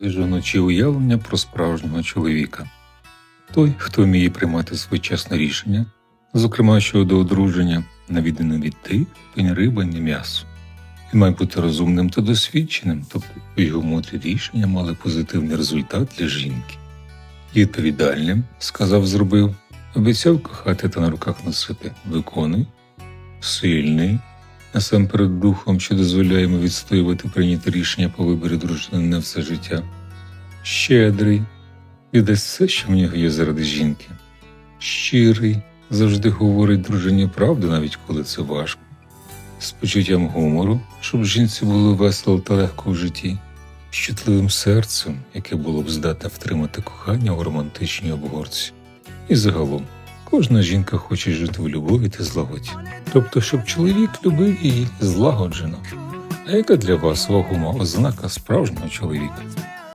жіночі уявлення про справжнього чоловіка. Той, хто вміє приймати своєчасне рішення, зокрема щодо одруження, на відміну від хто ні риба, ні м'ясо. Він має бути розумним та досвідченим, тобто його мудрі рішення мали позитивний результат для жінки. Відповідальним, сказав, зробив, обіцяв кохати та на руках носити, виконуй, сильний, насамперед духом, що дозволяє йому відстоювати прийняті рішення по виборі дружини на все життя, щедрий, віддасть все, що в нього є заради жінки, щирий, завжди говорить дружині правду, навіть коли це важко, з почуттям гумору, щоб жінці було весело та легко в житті, з чутливим серцем, яке було б здатне втримати кохання у романтичній обгорці. І загалом, кожна жінка хоче жити в любові та злагоді. Тобто, щоб чоловік любив її злагоджено. А яка для вас вагома ознака справжнього чоловіка?